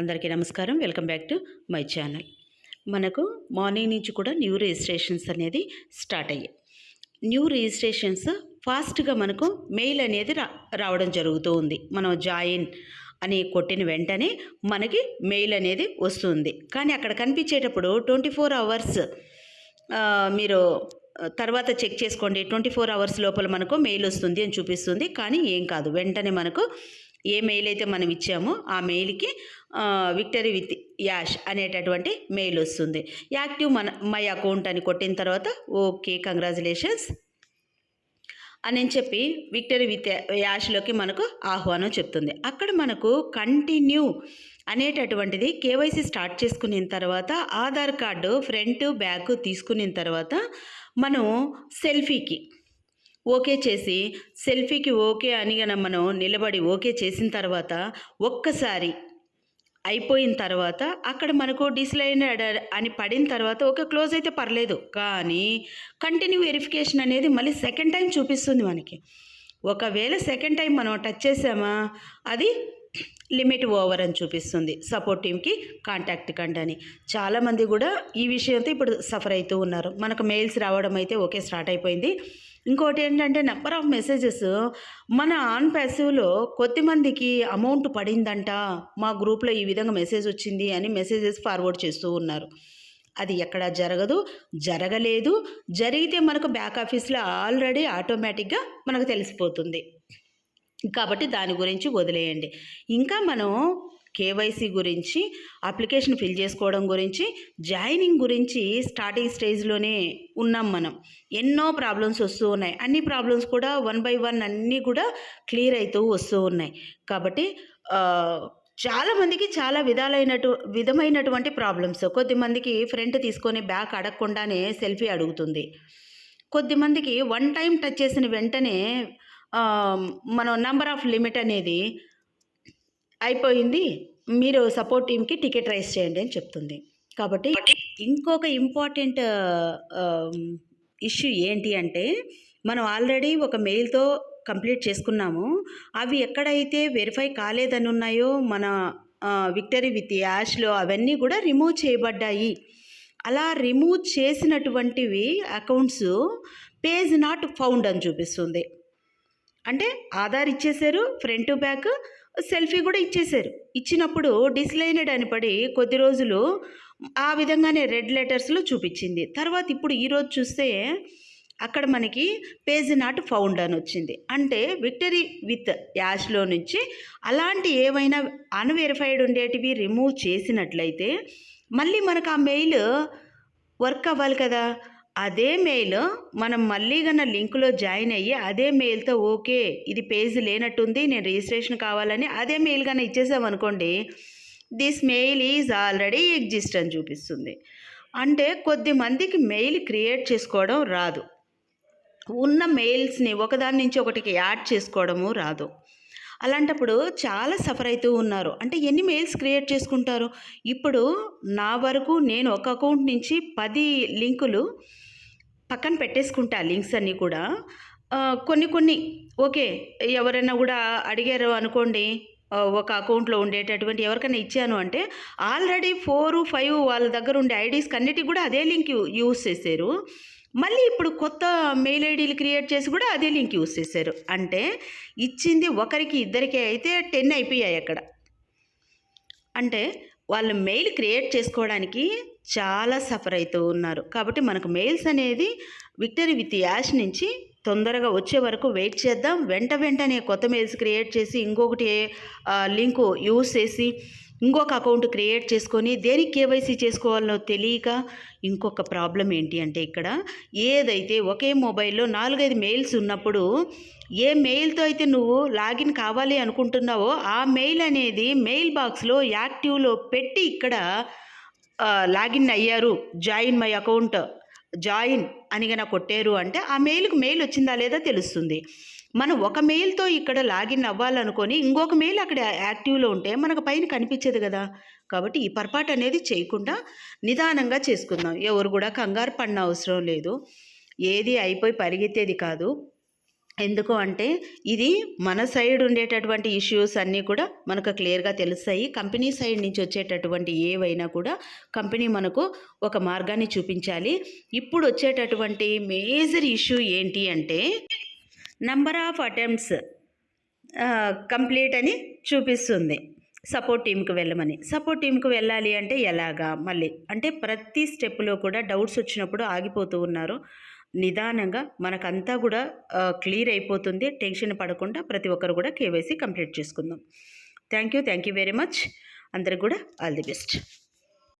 అందరికీ నమస్కారం. Welcome back to my channel. మనకు మార్నింగ్ నుంచి కూడా న్యూ రిజిస్ట్రేషన్స్ అనేది స్టార్ట్ అయ్యాయి. న్యూ రిజిస్ట్రేషన్స్ ఫాస్ట్గా మనకు మెయిల్ అనేది రా రావడం జరుగుతూ ఉంది. మనం జాయిన్ అని కొట్టిన వెంటనే మనకి మెయిల్ అనేది వస్తుంది. కానీ అక్కడ కనిపించేటప్పుడు ట్వంటీ ఫోర్ అవర్స్ మీరు తర్వాత చెక్ చేసుకోండి. ట్వంటీ ఫోర్ అవర్స్ లోపల మనకు మెయిల్ వస్తుంది అని చూపిస్తుంది. కానీ ఏం కాదు. వెంటనే మనకు ఏ మెయిల్ అయితే మనం ఇచ్చామో ఆ మెయిల్కి విక్టరీ విత్ యాష్ అనేటటువంటి మెయిల్ వస్తుంది. యాక్టివ్ మన మై అకౌంట్ అని కొట్టిన తర్వాత ఓకే కంగ్రాచులేషన్స్ అని చెప్పి విక్టరీ విత్ యాష్లోకి మనకు ఆహ్వానం చెప్తుంది. అక్కడ మనకు కంటిన్యూ అనేటటువంటిది కేవైసీ స్టార్ట్ చేసుకున్న తర్వాత ఆధార్ కార్డు ఫ్రంట్ బ్యాక్ తీసుకున్న తర్వాత మనం సెల్ఫీకి ఓకే చేసి సెల్ఫీకి ఓకే అని మనం నిలబడి ఓకే చేసిన తర్వాత ఒక్కసారి అయిపోయిన తర్వాత అక్కడ మనకు డిస్లైన్ అని పడిన తర్వాత ఒక క్లోజ్ అయితే పర్లేదు. కానీ కంటిన్యూ వెరిఫికేషన్ అనేది మళ్ళీ సెకండ్ టైం చూపిస్తుంది మనకి. ఒకవేళ సెకండ్ టైం మనం టచ్ చేసామా అది లిమిట్ ఓవర్ అని చూపిస్తుంది. సపోర్ట్ టీమ్కి కాంటాక్ట్ కండి అని. చాలామంది కూడా ఈ విషయంతో ఇప్పుడు సఫర్ అవుతూ ఉన్నారు. మనకు మెయిల్స్ రావడం అయితే ఓకే స్టార్ట్ అయిపోయింది. ఇంకోటి ఏంటంటే నెంబర్ ఆఫ్ మెసేజెస్ మన ఆన్ ప్యాసివ్లో కొద్దిమందికి అమౌంట్ పడిందంట. మా గ్రూప్లో ఈ విధంగా మెసేజ్ వచ్చింది అని మెసేజెస్ ఫార్వర్డ్ చేస్తూ ఉన్నారు. అది ఎక్కడ జరగదు జరగలేదు. జరిగితే మనకు బ్యాక్ ఆఫీస్లో ఆల్రెడీ ఆటోమేటిక్గా మనకు తెలిసిపోతుంది. కాబట్టి దాని గురించి వదిలేయండి. ఇంకా మనం కేవైసీ గురించి అప్లికేషన్ ఫిల్ చేసుకోవడం గురించి జాయినింగ్ గురించి స్టార్టింగ్ స్టేజ్లోనే ఉన్నాం మనం. ఎన్నో ప్రాబ్లమ్స్ వస్తూ ఉన్నాయి. అన్ని ప్రాబ్లమ్స్ కూడా వన్ బై వన్ అన్నీ కూడా క్లియర్ అవుతూ వస్తూ ఉన్నాయి. కాబట్టి చాలామందికి చాలా విధాలైనటు విధమైనటువంటి ప్రాబ్లమ్స్. కొద్దిమందికి ఫ్రంట్ తీసుకొని బ్యాక్ అడగకుండానే సెల్ఫీ అడుగుతుంది. కొద్దిమందికి వన్ టైం టచ్ చేసిన వెంటనే మనం నంబర్ ఆఫ్ లిమిట్ అనేది అయిపోయింది. మీరు సపోర్ట్ టీమ్కి టికెట్ రైస్ చేయండి అని చెప్తుంది. కాబట్టి ఇంకొక ఇంపార్టెంట్ ఇష్యూ ఏంటి అంటే మనం ఆల్రెడీ ఒక మెయిల్తో కంప్లీట్ చేసుకున్నాము. అవి ఎక్కడైతే వెరిఫై కాలేదని ఉన్నాయో మన విక్టరీ విత్ యాష్లో అవన్నీ కూడా రిమూవ్ చేయబడ్డాయి. అలా రిమూవ్ చేసినటువంటివి అకౌంట్స్ పేజ్ నాట్ ఫౌండ్ అని చూపిస్తుంది. అంటే ఆధార్ ఇచ్చేశారు ఫ్రంట్ బ్యాక్ సెల్ఫీ కూడా ఇచ్చేశారు. ఇచ్చినప్పుడు డిస్లైనడ్ అని పడి కొద్ది రోజులు ఆ విధంగానే రెడ్ లెటర్స్లో చూపించింది. తర్వాత ఇప్పుడు ఈరోజు చూస్తే అక్కడ మనకి పేజ్ నాట్ ఫౌండ్ అని వచ్చింది. అంటే విక్టరీ విత్ యాష్లో నుంచి అలాంటి ఏవైనా అన్వెరిఫైడ్ ఉండేటివి రిమూవ్ చేసినట్లయితే మళ్ళీ మనకు ఆ మెయిల్ వర్క్ అవ్వాలి కదా. అదే మెయిల్ మనం మళ్ళీ కన్నా లింకులో జాయిన్ అయ్యి అదే మెయిల్తో ఓకే ఇది పేజ్ లేనట్టుంది నేను రిజిస్ట్రేషన్ కావాలని అదే మెయిల్ కన్నా ఇచ్చేసామనుకోండి this mail is already exist అని చూపిస్తుంది. అంటే కొద్ది మందికి మెయిల్ క్రియేట్ చేసుకోవడం రాదు. ఉన్న మెయిల్స్ని ఒకదాని నుంచి ఒకటికి యాడ్ చేసుకోవడము రాదు. అలాంటప్పుడు చాలా సఫర్ అవుతూ ఉన్నారు. అంటే ఎన్ని మెయిల్స్ క్రియేట్ చేసుకుంటారు? ఇప్పుడు నా వరకు నేను ఒక అకౌంట్ నుంచి పది లింకులు పక్కన పెట్టేసుకుంటా లింక్స్ అన్నీ కూడా. కొన్ని కొన్ని ఓకే ఎవరైనా కూడా అడిగారు అనుకోండి ఒక అకౌంట్లో ఉండేటటువంటి ఎవరికైనా ఇచ్చాను అంటే ఆల్రెడీ ఫోర్ ఫైవ్ వాళ్ళ దగ్గర ఉండే ఐడీస్కి అన్నిటికి కూడా అదే లింక్ యూ- యూస్ చేశారు మళ్ళీ ఇప్పుడు కొత్త మెయిల్ ఐడీలు క్రియేట్ చేసి కూడా అదే లింక్ యూస్ చేశారు. అంటే ఇచ్చింది ఒకరికి ఇద్దరికే అయితే టెన్ అయిపోయాయి అక్కడ. అంటే వాళ్ళు మెయిల్ క్రియేట్ చేసుకోవడానికి చాలా సఫర్ అవుతూ ఉన్నారు. కాబట్టి మనకు మెయిల్స్ అనేది విక్టరీ విత్ యాష్ నుంచి తొందరగా వచ్చే వరకు వెయిట్ చేద్దాం. వెంట వెంటనే కొత్త మెయిల్స్ క్రియేట్ చేసి ఇంకొకటి లింకు యూస్ చేసి ఇంకొక అకౌంట్ క్రియేట్ చేసుకొని దేనికి కేవైసీ చేసుకోవాలో తెలియక ఇంకొక ప్రాబ్లం ఏంటి అంటే ఇక్కడ ఏదైతే ఒకే మొబైల్లో నాలుగైదు మెయిల్స్ ఉన్నప్పుడు ఏ మెయిల్తో అయితే నువ్వు లాగిన్ కావాలి అనుకుంటున్నావో ఆ మెయిల్ అనేది మెయిల్ బాక్స్లో యాక్టివ్లో పెట్టి ఇక్కడ లాగిన్ అయ్యారు. Join my account. జాయిన్ అని గన కొట్టారు అంటే ఆ మెయిల్కి మెయిల్ వచ్చిందా లేదా తెలుస్తుంది. మనం ఒక మెయిల్తో ఇక్కడ లాగిన్ అవ్వాలనుకొని ఇంకొక మెయిల్ అక్కడ యాక్టివ్లో ఉంటే మనకు పైన కనిపించదు కదా. కాబట్టి ఈ పొరపాటు అనేది చేయకుండా నిదానంగా చేసుకుందాం. ఎవరు కూడా కంగారు పడిన అవసరం లేదు. ఏది అయిపోయి పరిగెత్తేది కాదు. ఎందుకు అంటే ఇది మన సైడ్ ఉండేటటువంటి ఇష్యూస్ అన్నీ కూడా మనకు క్లియర్గా తెలుస్తాయి. కంపెనీ సైడ్ నుంచి వచ్చేటటువంటి ఏవైనా కూడా కంపెనీ మనకు ఒక మార్గాన్ని చూపించాలి. ఇప్పుడు వచ్చేటటువంటి మేజర్ ఇష్యూ ఏంటి అంటే నంబర్ ఆఫ్ అటెంప్ట్స్ కంప్లీట్ అని చూపిస్తుంది. సపోర్ట్ టీంకి వెళ్ళమని. సపోర్ట్ టీంకి వెళ్ళాలి అంటే ఎలాగా? మళ్ళీ అంటే ప్రతి స్టెప్లో కూడా డౌట్స్ వచ్చినప్పుడు ఆగిపోతూ ఉన్నారు. నిదానంగా మనకంతా కూడా క్లియర్ అయిపోతుంది. టెన్షన్ పడకుండా ప్రతి ఒక్కరు కూడా కేవైసీ కంప్లీట్ చేసుకుందాం. Thank you thank you very much. అందరికి కూడా ఆల్ ది బెస్ట్.